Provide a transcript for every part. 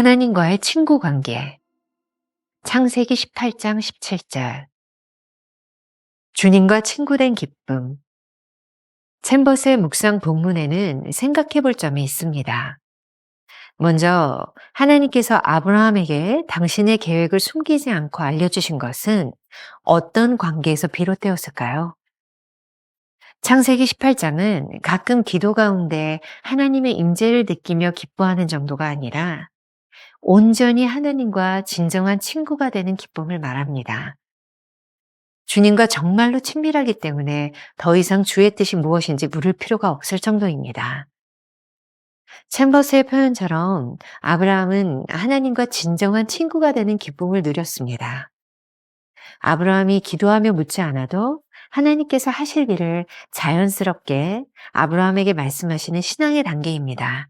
하나님과의 친구 관계. 창세기 18장 17절. 주님과 친구된 기쁨. 챔버스의 묵상 본문에는 생각해 볼 점이 있습니다. 먼저 하나님께서 아브라함에게 당신의 계획을 숨기지 않고 알려주신 것은 어떤 관계에서 비롯되었을까요? 창세기 18장은 가끔 기도 가운데 하나님의 임재를 느끼며 기뻐하는 정도가 아니라 온전히 하나님과 진정한 친구가 되는 기쁨을 말합니다. 주님과 정말로 친밀하기 때문에 더 이상 주의 뜻이 무엇인지 물을 필요가 없을 정도입니다. 챔버스의 표현처럼 아브라함은 하나님과 진정한 친구가 되는 기쁨을 누렸습니다. 아브라함이 기도하며 묻지 않아도 하나님께서 하실 일을 자연스럽게 아브라함에게 말씀하시는 신앙의 단계입니다.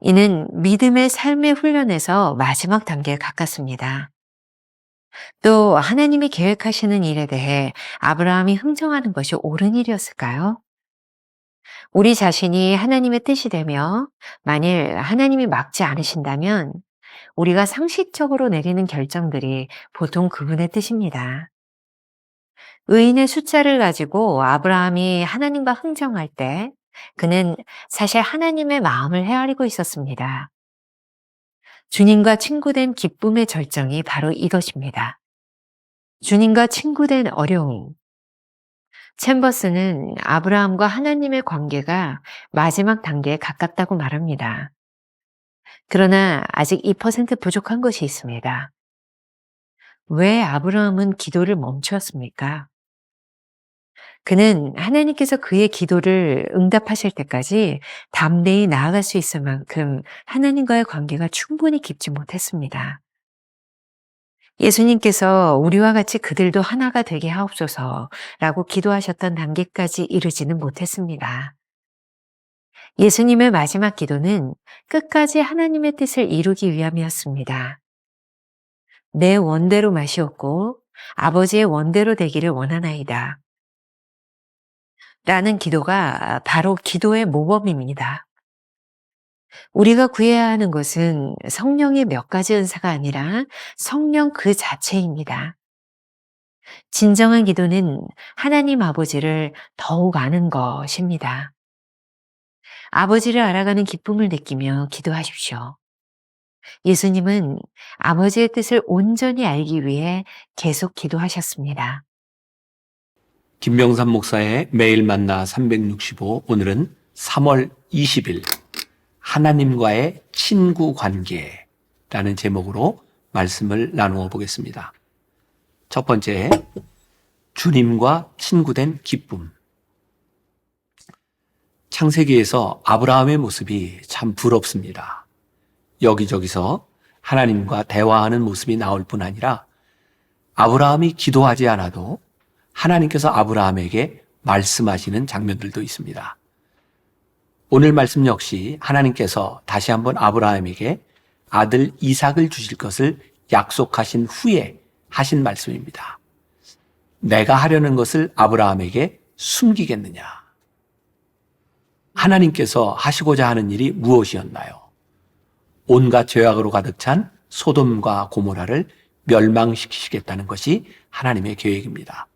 이는 믿음의 삶의 훈련에서 마지막 단계에 가깝습니다. 또 하나님이 계획하시는 일에 대해 아브라함이 흥정하는 것이 옳은 일이었을까요? 우리 자신이 하나님의 뜻이 되며 만일 하나님이 막지 않으신다면 우리가 상식적으로 내리는 결정들이 보통 그분의 뜻입니다. 의인의 숫자를 가지고 아브라함이 하나님과 흥정할 때 그는 사실 하나님의 마음을 헤아리고 있었습니다. 주님과 친구된 기쁨의 절정이 바로 이것입니다. 주님과 친구된 어려움. 챔버스는 아브라함과 하나님의 관계가 마지막 단계에 가깝다고 말합니다. 그러나 아직 2% 부족한 것이 있습니다. 왜 아브라함은 기도를 멈추었습니까? 그는 하나님께서 그의 기도를 응답하실 때까지 담대히 나아갈 수 있을 만큼 하나님과의 관계가 충분히 깊지 못했습니다. 예수님께서 우리와 같이 그들도 하나가 되게 하옵소서라고 기도하셨던 단계까지 이르지는 못했습니다. 예수님의 마지막 기도는 끝까지 하나님의 뜻을 이루기 위함이었습니다. 내 원대로 마시옵고 아버지의 원대로 되기를 원하나이다. 라는 기도가 바로 기도의 모범입니다. 우리가 구해야 하는 것은 성령의 몇 가지 은사가 아니라 성령 그 자체입니다. 진정한 기도는 하나님 아버지를 더욱 아는 것입니다. 아버지를 알아가는 기쁨을 느끼며 기도하십시오. 예수님은 아버지의 뜻을 온전히 알기 위해 계속 기도하셨습니다. 김명삼 목사의 매일 만나 365 오늘은 3월 20일 하나님과의 친구 관계라는 제목으로 말씀을 나누어 보겠습니다. 첫 번째 주님과 친구된 기쁨 창세기에서 아브라함의 모습이 참 부럽습니다. 여기저기서 하나님과 대화하는 모습이 나올 뿐 아니라 아브라함이 기도하지 않아도 하나님께서 아브라함에게 말씀하시는 장면들도 있습니다. 오늘 말씀 역시 하나님께서 다시 한번 아브라함에게 아들 이삭을 주실 것을 약속하신 후에 하신 말씀입니다. 내가 하려는 것을 아브라함에게 숨기겠느냐? 하나님께서 하시고자 하는 일이 무엇이었나요? 온갖 죄악으로 가득 찬 소돔과 고모라를 멸망시키시겠다는 것이 하나님의 계획입니다.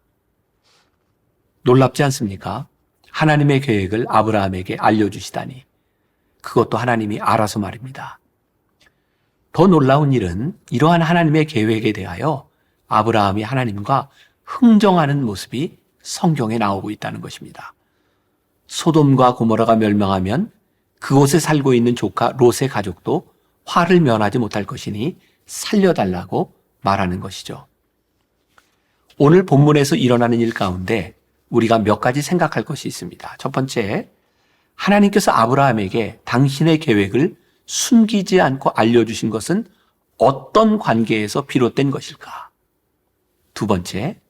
놀랍지 않습니까? 하나님의 계획을 아브라함에게 알려주시다니. 그것도 하나님이 알아서 말입니다. 더 놀라운 일은 이러한 하나님의 계획에 대하여 아브라함이 하나님과 흥정하는 모습이 성경에 나오고 있다는 것입니다. 소돔과 고모라가 멸망하면 그곳에 살고 있는 조카 롯의 가족도 화를 면하지 못할 것이니 살려달라고 말하는 것이죠. 오늘 본문에서 일어나는 일 가운데 우리가 몇 가지 생각할 것이 있습니다. 첫 번째, 하나님께서 아브라함에게 당신의 계획을 숨기지 않고 알려주신 것은 어떤 관계에서 비롯된 것일까? 두 번째,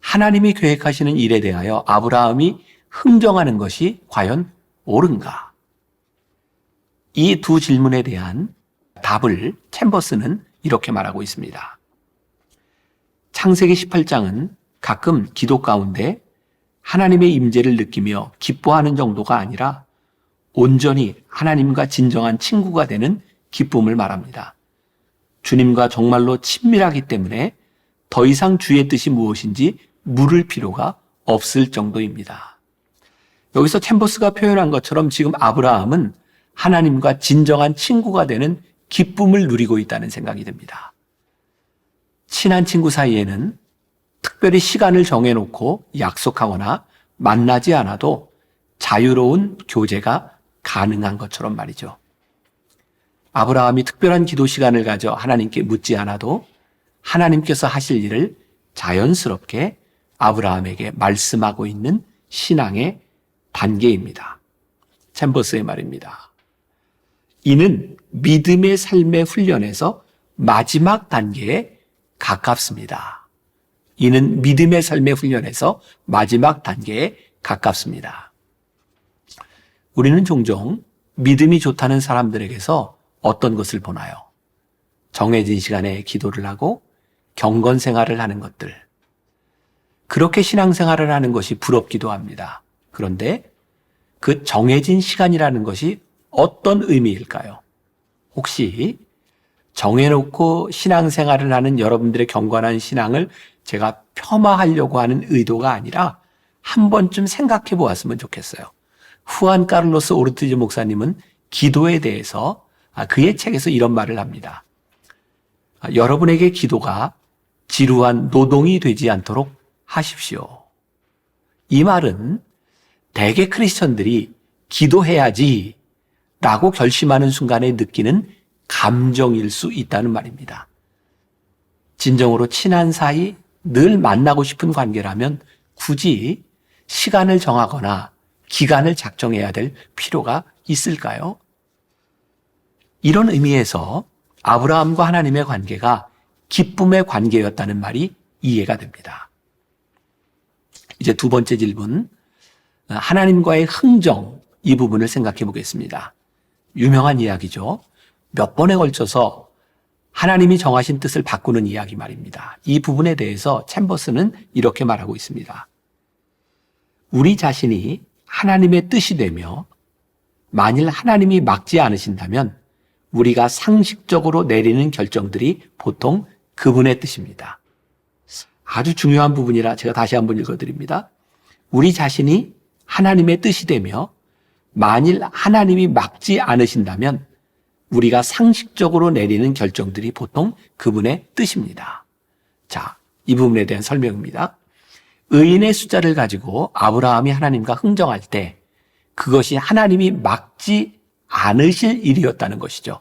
하나님이 계획하시는 일에 대하여 아브라함이 흥정하는 것이 과연 옳은가? 이 두 질문에 대한 답을 챔버스는 이렇게 말하고 있습니다. 창세기 18장은 가끔 기도 가운데 하나님의 임재를 느끼며 기뻐하는 정도가 아니라 온전히 하나님과 진정한 친구가 되는 기쁨을 말합니다. 주님과 정말로 친밀하기 때문에 더 이상 주의 뜻이 무엇인지 물을 필요가 없을 정도입니다. 여기서 챔버스가 표현한 것처럼 지금 아브라함은 하나님과 진정한 친구가 되는 기쁨을 누리고 있다는 생각이 듭니다. 친한 친구 사이에는 특별히 시간을 정해놓고 약속하거나 만나지 않아도 자유로운 교제가 가능한 것처럼 말이죠. 아브라함이 특별한 기도 시간을 가져 하나님께 묻지 않아도 하나님께서 하실 일을 자연스럽게 아브라함에게 말씀하고 있는 신앙의 단계입니다. 챔버스의 말입니다. 이는 믿음의 삶의 훈련에서 마지막 단계에 가깝습니다. 이는 믿음의 삶의 훈련에서 마지막 단계에 가깝습니다. 우리는 종종 믿음이 좋다는 사람들에게서 어떤 것을 보나요? 정해진 시간에 기도를 하고 경건 생활을 하는 것들. 그렇게 신앙생활을 하는 것이 부럽기도 합니다. 그런데 그 정해진 시간이라는 것이 어떤 의미일까요? 혹시 정해놓고 신앙생활을 하는 여러분들의 경건한 신앙을 제가 폄하하려고 하는 의도가 아니라 한 번쯤 생각해 보았으면 좋겠어요. 후안 카를로스 오르티즈 목사님은 기도에 대해서 아, 그의 책에서 이런 말을 합니다. 아, 여러분에게 기도가 지루한 노동이 되지 않도록 하십시오. 이 말은 대개 크리스천들이 기도해야지 라고 결심하는 순간에 느끼는 감정일 수 있다는 말입니다. 진정으로 친한 사이, 늘 만나고 싶은 관계라면 굳이 시간을 정하거나 기간을 작정해야 될 필요가 있을까요? 이런 의미에서 아브라함과 하나님의 관계가 기쁨의 관계였다는 말이 이해가 됩니다. 이제 두 번째 질문. 하나님과의 흥정, 이 부분을 생각해 보겠습니다. 유명한 이야기죠. 몇 번에 걸쳐서 하나님이 정하신 뜻을 바꾸는 이야기 말입니다. 이 부분에 대해서 챔버스는 이렇게 말하고 있습니다. 우리 자신이 하나님의 뜻이 되며 만일 하나님이 막지 않으신다면 우리가 상식적으로 내리는 결정들이 보통 그분의 뜻입니다. 아주 중요한 부분이라 제가 다시 한번 읽어드립니다. 우리 자신이 하나님의 뜻이 되며 만일 하나님이 막지 않으신다면 우리가 상식적으로 내리는 결정들이 보통 그분의 뜻입니다. 자, 이 부분에 대한 설명입니다. 의인의 숫자를 가지고 아브라함이 하나님과 흥정할 때 그것이 하나님이 막지 않으실 일이었다는 것이죠.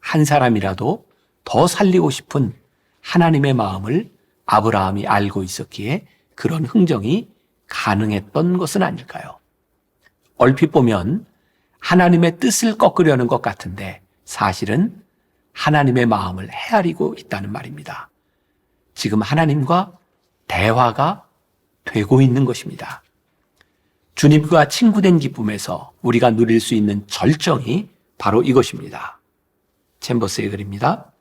한 사람이라도 더 살리고 싶은 하나님의 마음을 아브라함이 알고 있었기에 그런 흥정이 가능했던 것은 아닐까요? 얼핏 보면 하나님의 뜻을 꺾으려는 것 같은데 사실은 하나님의 마음을 헤아리고 있다는 말입니다. 지금 하나님과 대화가 되고 있는 것입니다. 주님과 친구된 기쁨에서 우리가 누릴 수 있는 절정이 바로 이것입니다. 챔버스의 글입니다.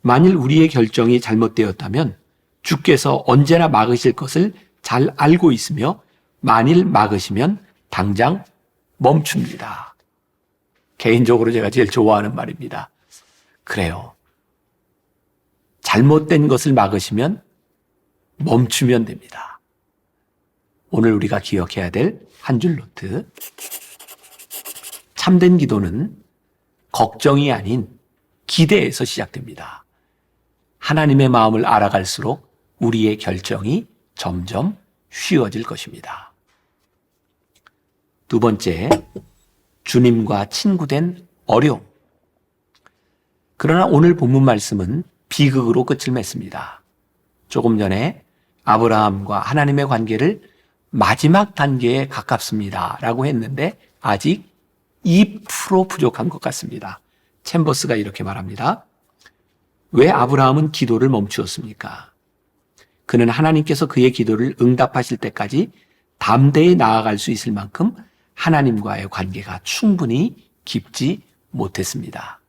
만일 우리의 결정이 잘못되었다면 주께서 언제나 막으실 것을 잘 알고 있으며 만일 막으시면 당장 멈춥니다. 개인적으로 제가 제일 좋아하는 말입니다. 그래요. 잘못된 것을 막으시면 멈추면 됩니다. 오늘 우리가 기억해야 될 한 줄 노트. 참된 기도는 걱정이 아닌 기대에서 시작됩니다. 하나님의 마음을 알아갈수록 우리의 결정이 점점 쉬워질 것입니다. 두 번째, 주님과 친구된 어려움. 그러나 오늘 본문 말씀은 비극으로 끝을 맺습니다. 조금 전에 아브라함과 하나님의 관계를 마지막 단계에 가깝습니다. 라고 했는데 아직 2% 부족한 것 같습니다. 챔버스가 이렇게 말합니다. 왜 아브라함은 기도를 멈추었습니까? 그는 하나님께서 그의 기도를 응답하실 때까지 담대히 나아갈 수 있을 만큼 하나님과의 관계가 충분히 깊지 못했습니다.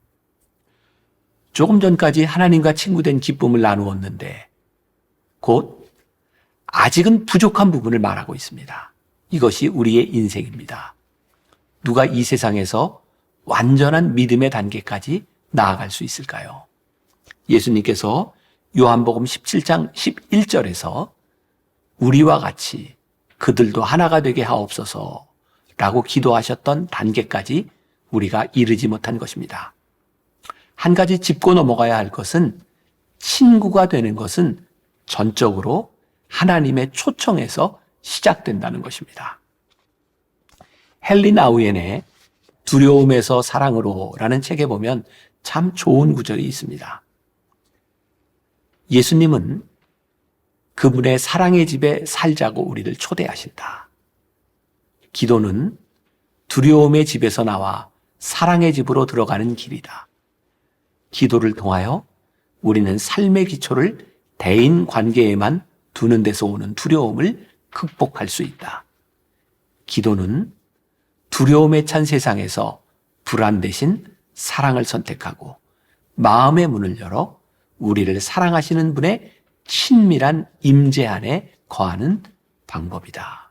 조금 전까지 하나님과 친구된 기쁨을 나누었는데 곧 아직은 부족한 부분을 말하고 있습니다. 이것이 우리의 인생입니다. 누가 이 세상에서 완전한 믿음의 단계까지 나아갈 수 있을까요? 예수님께서 요한복음 17장 11절에서 우리와 같이 그들도 하나가 되게 하옵소서 라고 기도하셨던 단계까지 우리가 이르지 못한 것입니다. 한 가지 짚고 넘어가야 할 것은 친구가 되는 것은 전적으로 하나님의 초청에서 시작된다는 것입니다. 헬린 아우엔의 두려움에서 사랑으로 라는 책에 보면 참 좋은 구절이 있습니다. 예수님은 그분의 사랑의 집에 살자고 우리를 초대하신다. 기도는 두려움의 집에서 나와 사랑의 집으로 들어가는 길이다. 기도를 통하여 우리는 삶의 기초를 대인 관계에만 두는 데서 오는 두려움을 극복할 수 있다. 기도는 두려움에 찬 세상에서 불안 대신 사랑을 선택하고 마음의 문을 열어 우리를 사랑하시는 분의 친밀한 임재 안에 거하는 방법이다.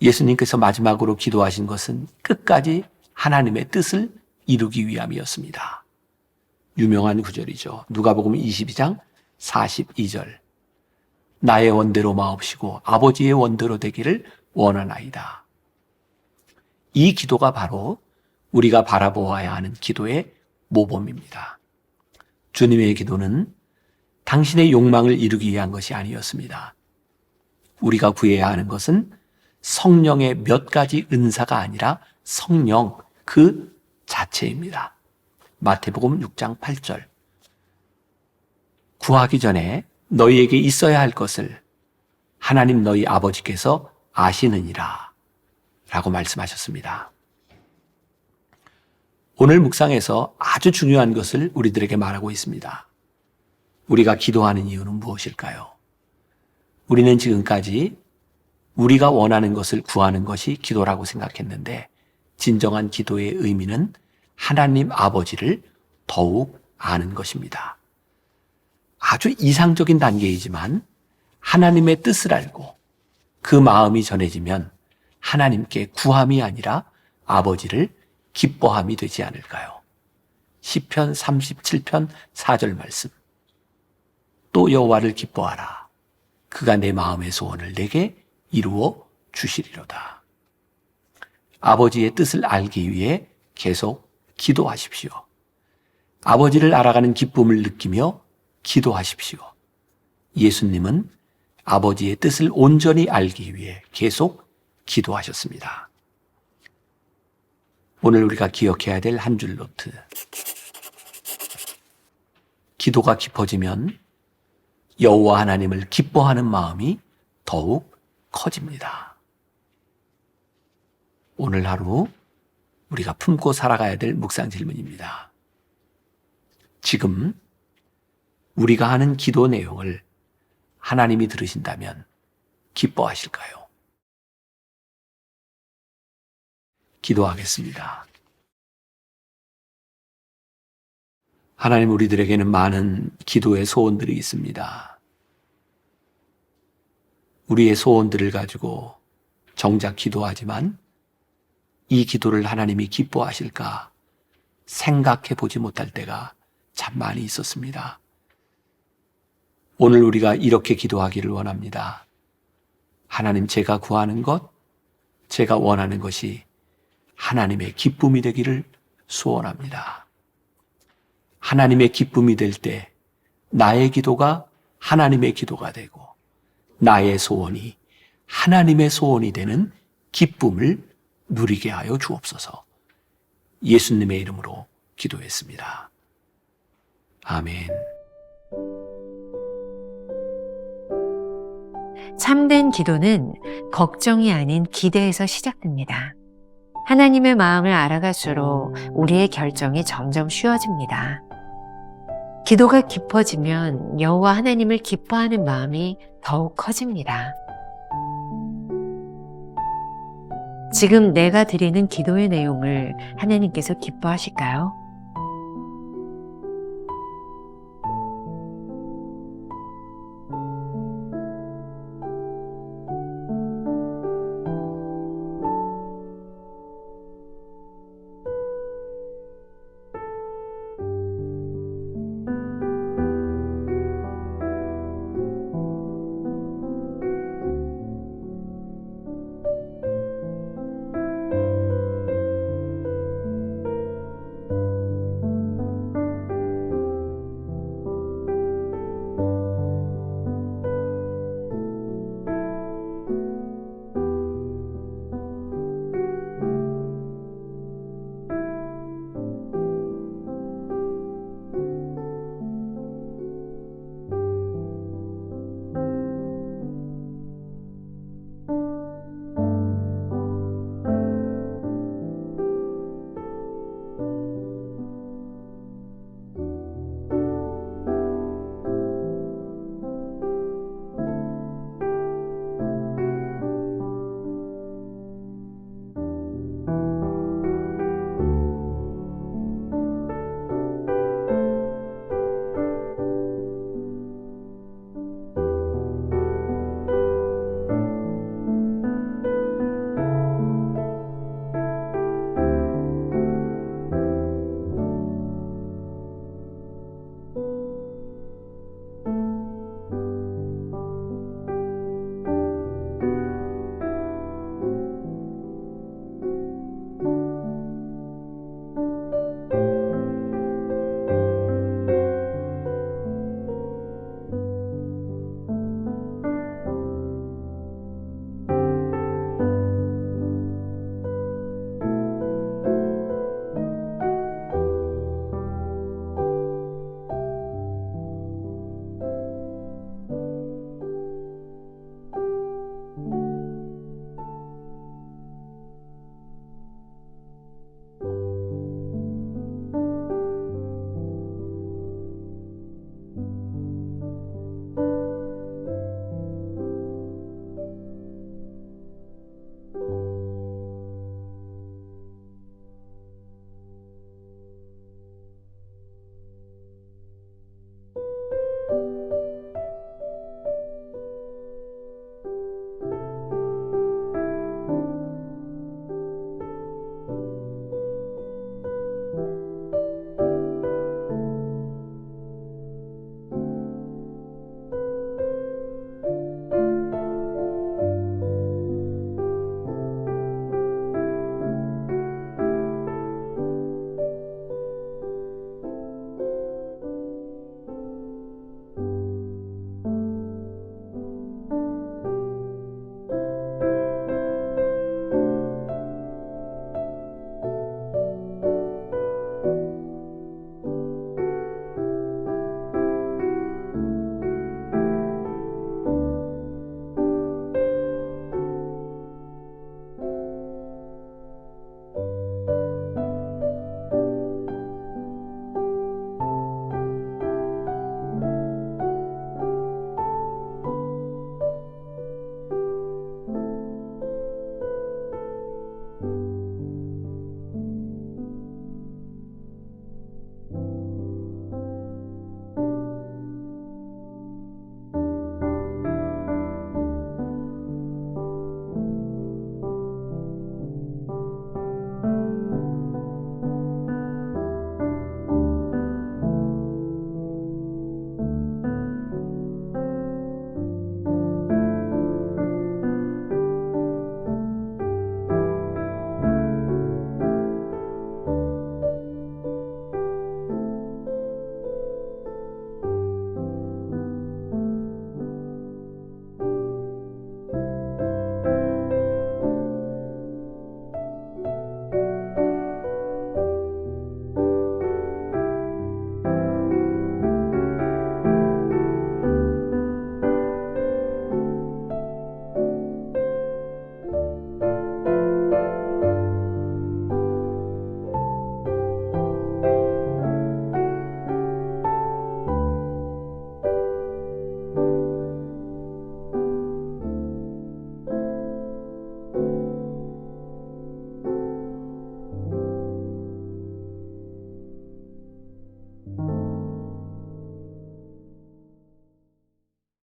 예수님께서 마지막으로 기도하신 것은 끝까지 하나님의 뜻을 이루기 위함이었습니다. 유명한 구절이죠. 누가복음 22장 42절. 나의 원대로 마옵시고 아버지의 원대로 되기를 원하나이다. 이 기도가 바로 우리가 바라보아야 하는 기도의 모범입니다. 주님의 기도는 당신의 욕망을 이루기 위한 것이 아니었습니다. 우리가 구해야 하는 것은 성령의 몇 가지 은사가 아니라 성령 그 자체입니다. 마태복음 6장 8절. 구하기 전에 너희에게 있어야 할 것을 하나님 너희 아버지께서 아시느니라. 라고 말씀하셨습니다. 오늘 묵상에서 아주 중요한 것을 우리들에게 말하고 있습니다. 우리가 기도하는 이유는 무엇일까요? 우리는 지금까지 우리가 원하는 것을 구하는 것이 기도라고 생각했는데 진정한 기도의 의미는 하나님 아버지를 더욱 아는 것입니다. 아주 이상적인 단계이지만 하나님의 뜻을 알고 그 마음이 전해지면 하나님께 구함이 아니라 아버지를 기뻐함이 되지 않을까요? 시편 37편 4절 말씀. 또 여호와를 기뻐하라. 그가 내 마음의 소원을 내게 이루어 주시리로다. 아버지의 뜻을 알기 위해 계속 기도하십시오. 아버지를 알아가는 기쁨을 느끼며 기도하십시오. 예수님은 아버지의 뜻을 온전히 알기 위해 계속 기도하셨습니다. 오늘 우리가 기억해야 될 한 줄 노트. 기도가 깊어지면 여호와 하나님을 기뻐하는 마음이 더욱 커집니다. 오늘 하루 우리가 품고 살아가야 될 묵상 질문입니다. 지금 우리가 하는 기도 내용을 하나님이 들으신다면 기뻐하실까요? 기도하겠습니다. 하나님 우리들에게는 많은 기도의 소원들이 있습니다. 우리의 소원들을 가지고 정작 기도하지만 이 기도를 하나님이 기뻐하실까 생각해 보지 못할 때가 참 많이 있었습니다. 오늘 우리가 이렇게 기도하기를 원합니다. 하나님 제가 구하는 것, 제가 원하는 것이 하나님의 기쁨이 되기를 소원합니다. 하나님의 기쁨이 될 때 나의 기도가 하나님의 기도가 되고 나의 소원이 하나님의 소원이 되는 기쁨을 누리게 하여 주옵소서. 예수님의 이름으로 기도했습니다. 아멘. 참된 기도는 걱정이 아닌 기대에서 시작됩니다. 하나님의 마음을 알아갈수록 우리의 결정이 점점 쉬워집니다. 기도가 깊어지면 여호와 하나님을 기뻐하는 마음이 더욱 커집니다. 지금 내가 드리는 기도의 내용을 하나님께서 기뻐하실까요?